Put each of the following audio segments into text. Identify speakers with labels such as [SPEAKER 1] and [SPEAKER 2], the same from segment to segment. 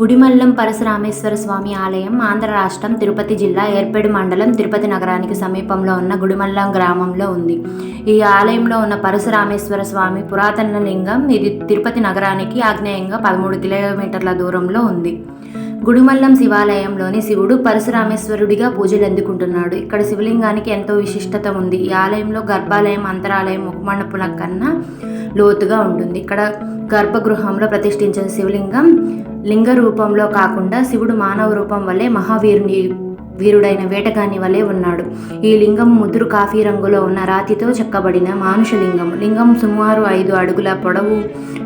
[SPEAKER 1] గుడిమల్లం పరశురామేశ్వర స్వామి ఆలయం ఆంధ్ర రాష్ట్రం తిరుపతి జిల్లా ఏర్పేడు మండలం తిరుపతి నగరానికి సమీపంలో ఉన్న గుడిమల్లం గ్రామంలో ఉంది. ఈ ఆలయంలో ఉన్న పరశురామేశ్వర స్వామి పురాతన లింగం ఇది తిరుపతి నగరానికి ఆగ్నేయంగా పదమూడు కిలోమీటర్ల దూరంలో ఉంది. గుడిమల్లం శివాలయంలోని శివుడు పరశురామేశ్వరుడిగా పూజలు అందుకుంటున్నాడు. ఇక్కడ శివలింగానికి ఎంతో విశిష్టత ఉంది. ఈ ఆలయంలో గర్భాలయం అంతరాలయం ముఖమండపుల కన్నా లోతుగా ఉంటుంది. ఇక్కడ గర్భగృహంలో ప్రతిష్ఠించిన శివలింగం లింగ రూపంలో కాకుండా శివుడు మానవ రూపం వల్లే మహావీరుని వీరుడైన వేటగాని వలె ఉన్నాడు. ఈ లింగం ముదురు కాఫీ రంగులో ఉన్న రాతితో చెక్కబడిన మానుష లింగం లింగం సుమారు ఐదు అడుగుల పొడవు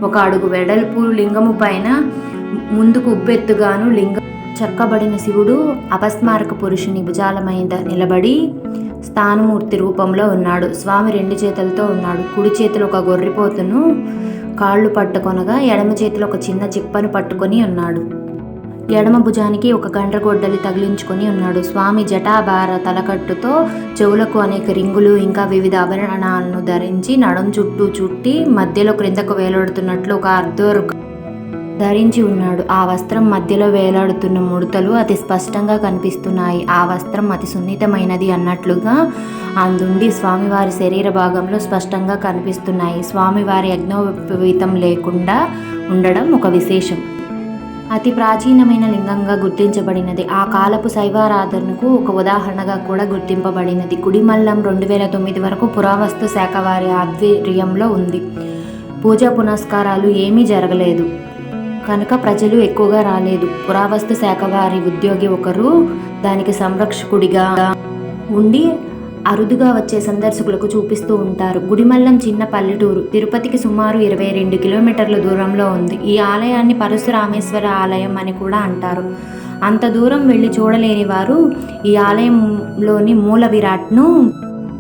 [SPEAKER 1] ఒక అడుగు వెడల్పు. లింగము పైన ముందుకు ఉబ్బెత్తుగాను లింగం చెక్కబడిన శివుడు అపస్మారక పురుషుని భుజాల మీద నిలబడి స్థానమూర్తి రూపంలో ఉన్నాడు. స్వామి రెండు చేతులతో ఉన్నాడు. కుడి చేతులు ఒక గొర్రెపోతును కాళ్ళు పట్టుకొనగా ఎడమ చేతిలో ఒక చిన్న చిప్పను పట్టుకొని ఉన్నాడు. ఎడమ భుజానికి ఒక గండ్రగొడ్డలి తగిలించుకొని ఉన్నాడు. స్వామి జటాభార తలకట్టుతో చెవులకు అనేక రింగులు ఇంకా వివిధ ఆభరణాలను ధరించి నడుం చుట్టూ చుట్టి మధ్యలో క్రిందకు వేలాడుతున్నట్లు ఒక అర్ధోర్ ధరించి ఉన్నాడు. ఆ వస్త్రం మధ్యలో వేలాడుతున్న ముడతలు అతి స్పష్టంగా కనిపిస్తున్నాయి. ఆ వస్త్రం అతి సున్నితమైనది అన్నట్లుగా అందుండి స్వామివారి శరీర భాగంలో స్పష్టంగా కనిపిస్తున్నాయి. స్వామివారి యజ్ఞోపవీతం లేకుండా ఉండడం ఒక విశేషం. అతి ప్రాచీనమైన లింగంగా గుర్తించబడినది. ఆ కాలపు శైవారాధనకు ఒక ఉదాహరణగా కూడా గుర్తింపబడినది. గుడిమల్లం రెండు వేల తొమ్మిది వరకు పురావస్తు శాఖ వారి ఆధ్వర్యంలో ఉంది. పూజా పునస్కారాలు ఏమీ జరగలేదు. కనుక ప్రజలు ఎక్కువగా రాలేదు. పురావస్తు శాఖ వారి ఉద్యోగి ఒకరు దానికి సంరక్షకుడిగా ఉండి అరుదుగా వచ్చే సందర్శకులకు చూపిస్తూ ఉంటారు. గుడిమల్లం చిన్న పల్లెటూరు. తిరుపతికి సుమారు ఇరవై రెండు కిలోమీటర్ల దూరంలో ఉంది. ఈ ఆలయాన్ని పరశురామేశ్వర ఆలయం అని కూడా అంటారు. అంత దూరం వెళ్ళి చూడలేని వారు ఈ ఆలయంలోని మూల విరాట్ను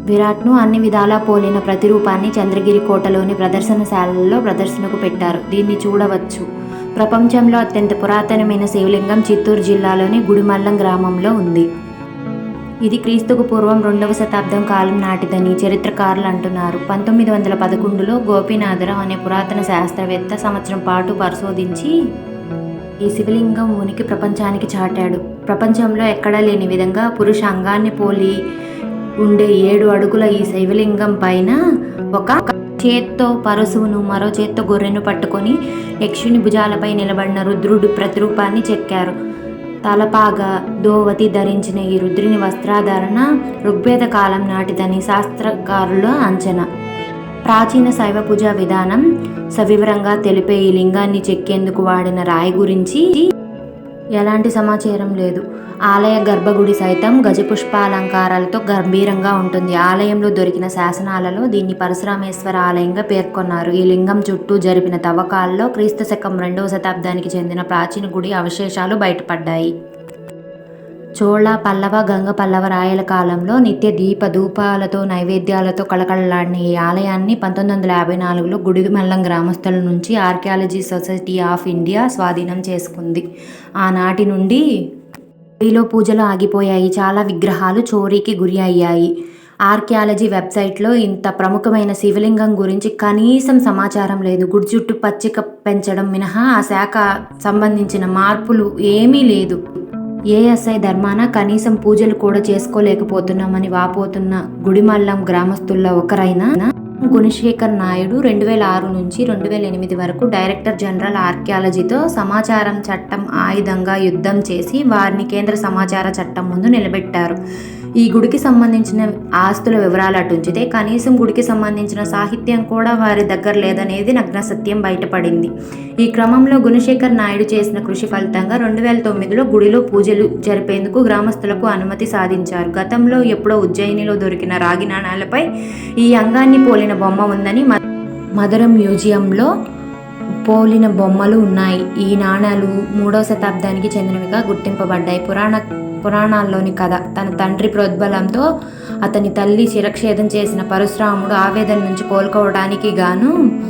[SPEAKER 1] విరాట్ను అన్ని విధాలా పోలిన ప్రతిరూపాన్ని చంద్రగిరి కోటలోని ప్రదర్శనశాలలో ప్రదర్శనకు పెట్టారు. దీన్ని చూడవచ్చు. ప్రపంచంలో అత్యంత పురాతనమైన శివలింగం చిత్తూరు జిల్లాలోని గుడిమల్లం గ్రామంలో ఉంది. ఇది క్రీస్తుకు పూర్వం రెండవ శతాబ్దం కాలం నాటిదని చరిత్రకారులు అంటున్నారు. పంతొమ్మిది వందల పదకొండులో గోపీనాథరావు అనే పురాతన శాస్త్రవేత్త సంవత్సరం పాటు పరిశోధించి ఈ శివలింగం ఉనికి ప్రపంచానికి చాటాడు. ప్రపంచంలో ఎక్కడా లేని విధంగా పురుష అంగాన్ని పోలి ఉండే ఏడు అడుగుల ఈ శివలింగం పైన ఒక చేత్తో పరశువును మరో చేత్తో గొర్రెను పట్టుకొని యక్షుని భుజాలపై నిలబడిన రుద్రుడు ప్రతిరూపాన్ని చెక్కారు. తలపాగా దోవతి ధరించిన ఈ రుద్రుని వస్త్రాధారణ ఋగ్వేద కాలం నాటిదని శాస్త్రకారుల అంచనా. ప్రాచీన శైవ పూజా విధానం సవివరంగా తెలిపే ఈ లింగాన్ని చెక్కేందుకు వాడిన రాయి గురించి ఎలాంటి సమాచారం లేదు. ఆలయ గర్భగుడి సైతం గజపుష్పాలంకారాలతో గంభీరంగా ఉంటుంది. ఆలయంలో దొరికిన శాసనాలలో దీన్ని పరశురామేశ్వర ఆలయంగా పేర్కొన్నారు. ఈ లింగం చుట్టూ జరిపిన తవ్వకాల్లో క్రీస్తు శకం రెండవ శతాబ్దానికి చెందిన ప్రాచీన గుడి అవశేషాలు బయటపడ్డాయి. చోళ పల్లవ గంగ పల్లవ రాయల కాలంలో నిత్య దీప ధూపాలతో నైవేద్యాలతో కళకళలాడిన ఈ ఆలయాన్ని పంతొమ్మిది వందల యాభై నాలుగులో గుడిమల్లం గ్రామస్తుల నుంచి ఆర్కియాలజీ సొసైటీ ఆఫ్ ఇండియా స్వాధీనం చేసుకుంది. ఆనాటి నుండి గుడిలో పూజలు ఆగిపోయాయి. చాలా విగ్రహాలు చోరీకి గురి అయ్యాయి. ఆర్కియాలజీ వెబ్సైట్లో ఇంత ప్రముఖమైన శివలింగం గురించి కనీసం సమాచారం లేదు. గుడి చుట్టూ పచ్చిక పెంచడం మినహా ఆ శాఖ సంబంధించిన మార్పులు ఏమీ లేదు. ఏఎస్ఐ ధర్మాన కనీసం పూజలు కూడా చేసుకోలేకపోతున్నామని వాపోతున్న గుడిమల్లం గ్రామస్తుల్లో ఒకరైన గుణశేఖర్ నాయుడు రెండు వేల ఆరు నుంచి రెండు వేల ఎనిమిది వరకు డైరెక్టర్ జనరల్ ఆర్కియాలజీతో సమాచారం చట్టం ఆయుధంగా యుద్ధం చేసి వారిని కేంద్ర సమాచార చట్టం ముందు నిలబెట్టారు. ఈ గుడికి సంబంధించిన ఆస్తుల వివరాలు అటుంచితే కనీసం గుడికి సంబంధించిన సాహిత్యం కూడా వారి దగ్గర లేదనేది నగ్న సత్యం బయటపడింది. ఈ క్రమంలో గుణశేఖర్ నాయుడు చేసిన కృషి ఫలితంగా రెండు వేల తొమ్మిదిలో గుడిలో పూజలు జరిపేందుకు గ్రామస్తులకు అనుమతి సాధించారు. గతంలో ఎప్పుడో ఉజ్జయినిలో దొరికిన రాగి నాణాలపై ఈ అంగాన్ని పోలిన బొమ్మ ఉందని మ- మ్యూజియంలో పోలిన బొమ్మలు ఉన్నాయి. ఈ నాణాలు మూడవ శతాబ్దానికి చెందినవిగా గుర్తింపబడ్డాయి. పురాణ పురాణాల్లోని కథ. తన తండ్రి ప్రోద్బలంతో అతని తల్లి శిరక్షేదం చేసిన పరశురాముడు ఆవేదన నుంచి కోలుకోవడానికి గాను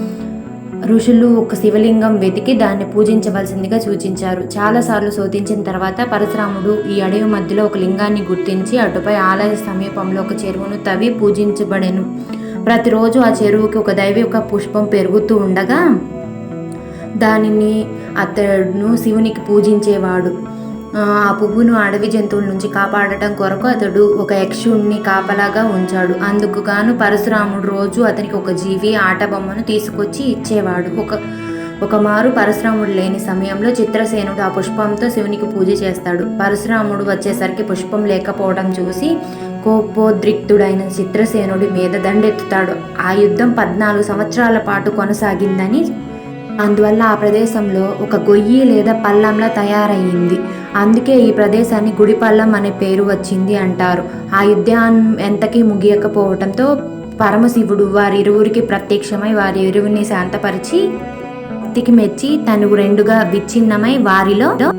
[SPEAKER 1] ఋషులు ఒక శివలింగం వెతికి దాన్ని పూజించవలసిందిగా సూచించారు. చాలాసార్లు శోధించిన తర్వాత పరశురాముడు ఈ అడవి మధ్యలో ఒక లింగాన్ని గుర్తించి అటుపై ఆలయ సమీపంలో ఒక చెరువును తవ్వి పూజించబడెను. ప్రతిరోజు ఆ చెరువుకి ఒక దైవిక పుష్పం పెరుగుతూ ఉండగా దానిని అతడును శివునికి పూజించేవాడు. ఆ పువ్వును అడవి జంతువుల నుంచి కాపాడటం కొరకు అతడు ఒక యక్షుణ్ణి కాపలాగా ఉంచాడు. అందుకు గాను పరశురాముడు రోజు అతనికి ఒక జీవి ఆట బొమ్మను తీసుకొచ్చి ఇచ్చేవాడు. ఒక ఒక మారు పరశురాముడు లేని సమయంలో చిత్రసేనుడు ఆ పుష్పంతో శివునికి పూజ చేస్తాడు. పరశురాముడు వచ్చేసరికి పుష్పం లేకపోవడం చూసి కోపోద్రిక్తుడైన చిత్రసేనుడి మీద దండెత్తుతాడు. ఆ యుద్ధం పద్నాలుగు సంవత్సరాల పాటు కొనసాగిందని అందువల్ల ఆ ప్రదేశంలో ఒక గొయ్యి లేదా పల్లంలా తయారయ్యింది. అందుకే ఈ ప్రదేశాన్ని గుడిపల్లం అనే పేరు వచ్చింది అంటారు. ఆ యుద్ధం ఎంతకీ ముగియకపోవడంతో పరమశివుడు వారి ఇరువురికి ప్రత్యక్షమై వారి ఇరువుని శాంతపరిచి భక్తికి మెచ్చి తను రెండుగా విచ్ఛిన్నమై వారిలో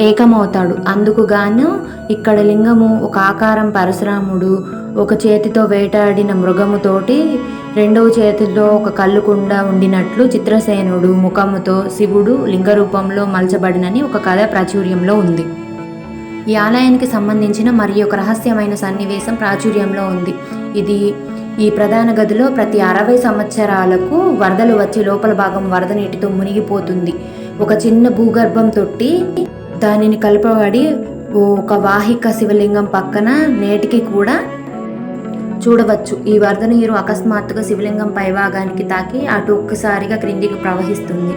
[SPEAKER 1] ఏకమవుతాడు. అందుకు గాను ఇక్కడ లింగము ఒక ఆకారం పరశురాముడు ఒక చేతితో వేటాడిన మృగముతోటి రెండవ చేతిలో ఒక కళ్ళుకుండ ఉండినట్లు చిత్రసేనుడు ముఖముతో శివుడు లింగ రూపంలో మలచబడినని ఒక కథ ప్రాచుర్యంలో ఉంది. ఈ ఆలయానికి సంబంధించిన మరి ఒక రహస్యమైన సన్నివేశం ప్రాచుర్యంలో ఉంది. ఇది ఈ ప్రధాన గదిలో ప్రతి అరవై సంవత్సరాలకు వరదలు వచ్చి లోపల భాగం వరద నీటితో మునిగిపోతుంది. ఒక చిన్న భూగర్భం తొట్టి దానిని కలపబడి ఒక వాహిక శివలింగం పక్కన నేటికి కూడా చూడవచ్చు. ఈ వరద నీరు అకస్మాత్తుగా శివలింగం పైభాగానికి తాకి అటు ఒక్కసారిగా క్రిందికి ప్రవహిస్తుంది.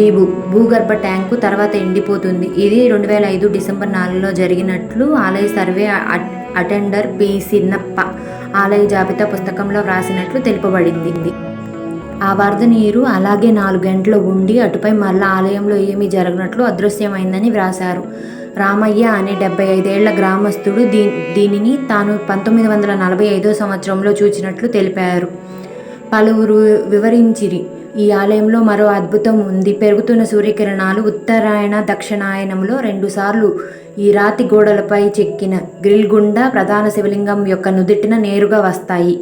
[SPEAKER 1] ఈ భూ భూగర్భ ట్యాంకు తర్వాత ఎండిపోతుంది. ఇది రెండు వేల ఐదు డిసెంబర్ నాలుగులో జరిగినట్లు ఆలయ survey at- attender P. Sinnappa ఆలయ జాబితా పుస్తకంలో వ్రాసినట్లు తెలుపబడింది. ఆ వరద నీరు అలాగే నాలుగు గంటలు ఉండి అటుపై మళ్ళా ఆలయంలో ఏమీ జరగనట్లు అదృశ్యమైందని వ్రాశారు. రామయ్య అనే డెబ్బై ఐదేళ్ళ గ్రామస్తుడు దీ దీనిని తాను పంతొమ్మిది వందల నలభై ఐదో సంవత్సరంలో చూచినట్లు తెలిపారు. పలువురు వివరించిరి. ఈ ఆలయంలో మరో అద్భుతం ఉంది. పెరుగుతున్న సూర్యకిరణాలు ఉత్తరాయణ దక్షిణాయనంలో రెండుసార్లు ఈ రాతి గోడలపై చెక్కిన గ్రిల్ గుండా ప్రధాన శివలింగం యొక్క నుదిటిన నేరుగా వస్తాయి.